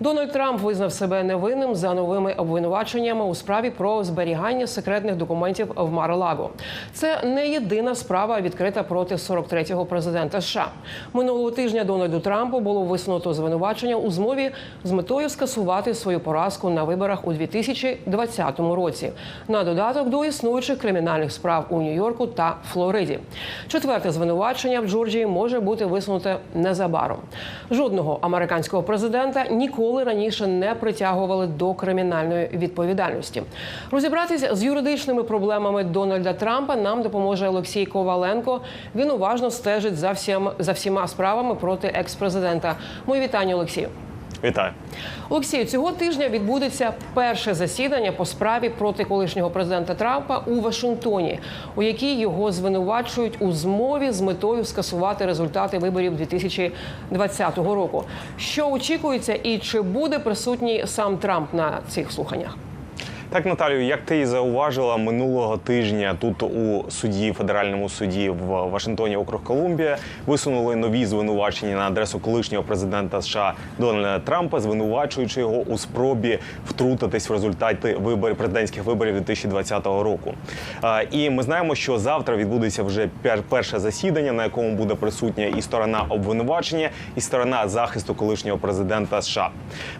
Дональд Трамп визнав себе невинним за новими обвинуваченнями у справі про зберігання секретних документів в Мар-Лаго. Це не єдина справа відкрита проти 43-го президента США. Минулого тижня Дональду Трампу було висунуто звинувачення у змові з метою скасувати свою поразку на виборах у 2020 році. На додаток до існуючих кримінальних справ у Нью-Йорку та Флориді. Четверте звинувачення в Джорджії може бути висунуте незабаром. Жодного американського президента ніколи раніше не притягували до кримінальної відповідальності. Розібратися з юридичними проблемами Дональда Трампа нам допоможе Олексій Коваленко. Він уважно стежить за всім за всіма справами проти екс-президента. Мої вітання, Олексію. Вітаю. Олексію, цього тижня відбудеться перше засідання по справі проти колишнього президента Трампа у Вашингтоні, у якій його звинувачують у змові з метою скасувати результати виборів 2020 року. Що очікується, і чи буде присутній сам Трамп на цих слуханнях? Так, Наталію, як ти зауважила минулого тижня тут у суді, федеральному суді в Вашингтоні, округ Колумбія, висунули нові звинувачення на адресу колишнього президента США Дональда Трампа, звинувачуючи його у спробі втрутитись в результати виборів президентських виборів 2020 року. І ми знаємо, що завтра відбудеться вже пер- перше засідання, на якому буде присутня і сторона обвинувачення, і сторона захисту колишнього президента США.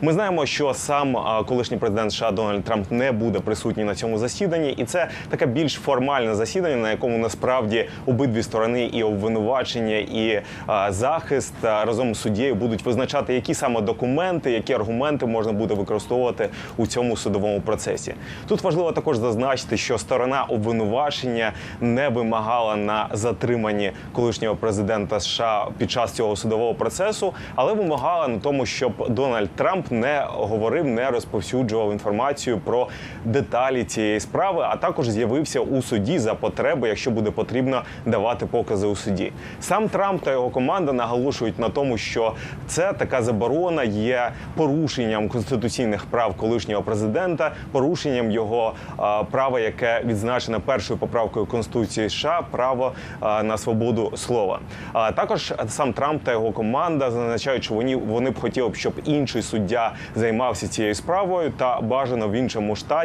Ми знаємо, що сам колишній президент США Дональд Трамп не буде присутній на цьому засіданні, і це таке більш формальне засідання, на якому насправді обидві сторони і обвинувачення, і а, захист а, разом з суддєю будуть визначати, які саме документи, які аргументи можна буде використовувати у цьому судовому процесі. Тут важливо також зазначити, що сторона обвинувачення не вимагала на затриманні колишнього президента США під час цього судового процесу, але вимагала на тому, щоб Дональд Трамп не говорив, не розповсюджував інформацію про деталі цієї справи, а також з'явився у суді за потреби, якщо буде потрібно давати покази у суді. Сам Трамп та його команда наголошують на тому, що це така заборона є порушенням конституційних прав колишнього президента, порушенням його а, права, яке відзначено першою поправкою Конституції США, право а, на свободу слова. А також сам Трамп та його команда зазначають, що вони, вони б хотіли б, щоб інший суддя займався цією справою та бажано в іншому штаті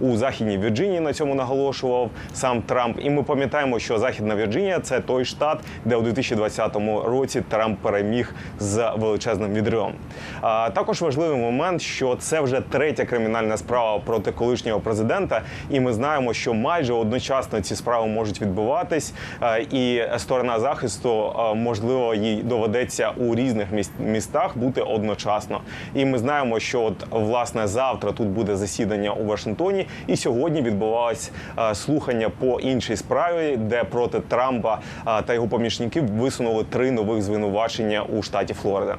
у західній Вірджинії на цьому наголошував сам Трамп. І ми пам'ятаємо, що Західна Вірджинія це той штат, де у 2020 році Трамп переміг з величезним відривом. А також важливий момент, що це вже третя кримінальна справа проти колишнього президента, і ми знаємо, що майже одночасно ці справи можуть відбуватись, і сторона захисту можливо їй доведеться у різних міс- містах бути одночасно. І ми знаємо, що от власне завтра тут буде засідання у Вашингтоні, і сьогодні відбувалось е, слухання по іншій справі, де проти Трампа е, та його помічників висунули три нових звинувачення у штаті Флорида.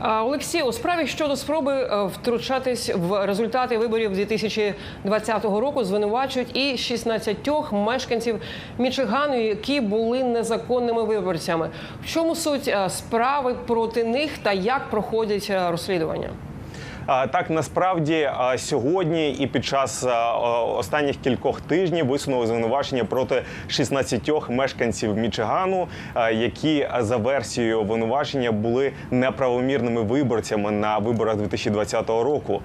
Олексій, у справі щодо спроби е, втручатись в результати виборів 2020 року звинувачують і 16 мешканців Мічигану, які були незаконними виборцями. В чому суть справи проти них та як проходять розслідування? Так насправді сьогодні і під час останніх кількох тижнів висунули звинувачення проти 16 мешканців Мічигану, які за версією обвинувачення були неправомірними виборцями на виборах 2020 року,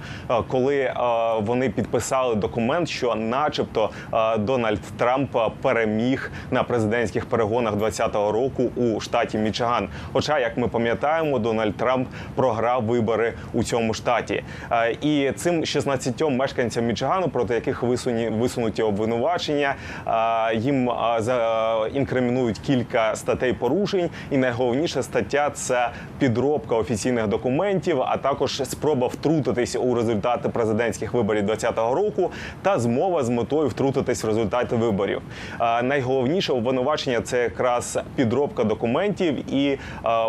коли вони підписали документ, що, начебто, Дональд Трамп переміг на президентських перегонах 2020 року у штаті Мічиган. Хоча, як ми пам'ятаємо, Дональд Трамп програв вибори у цьому штаті. Е, І цим 16 мешканцям Мічигану, проти яких висуні висунуті обвинувачення, е, їм е, інкримінують кілька статей порушень. І найголовніша стаття це підробка офіційних документів, а також спроба втрутитись у результати президентських виборів 2020 року та змова з метою втрутитись в результати виборів. Найголовніше обвинувачення це якраз підробка документів, і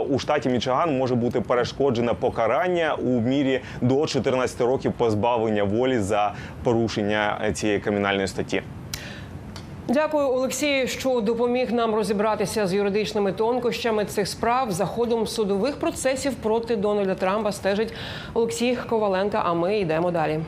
у штаті Мічиган може бути перешкоджене покарання у мірі до 14 років позбавлення волі за порушення цієї кримінальної статті. Дякую, Олексію, що допоміг нам розібратися з юридичними тонкощами цих справ. За ходом судових процесів проти Дональда Трампа стежить Олексій Коваленко. А ми йдемо далі.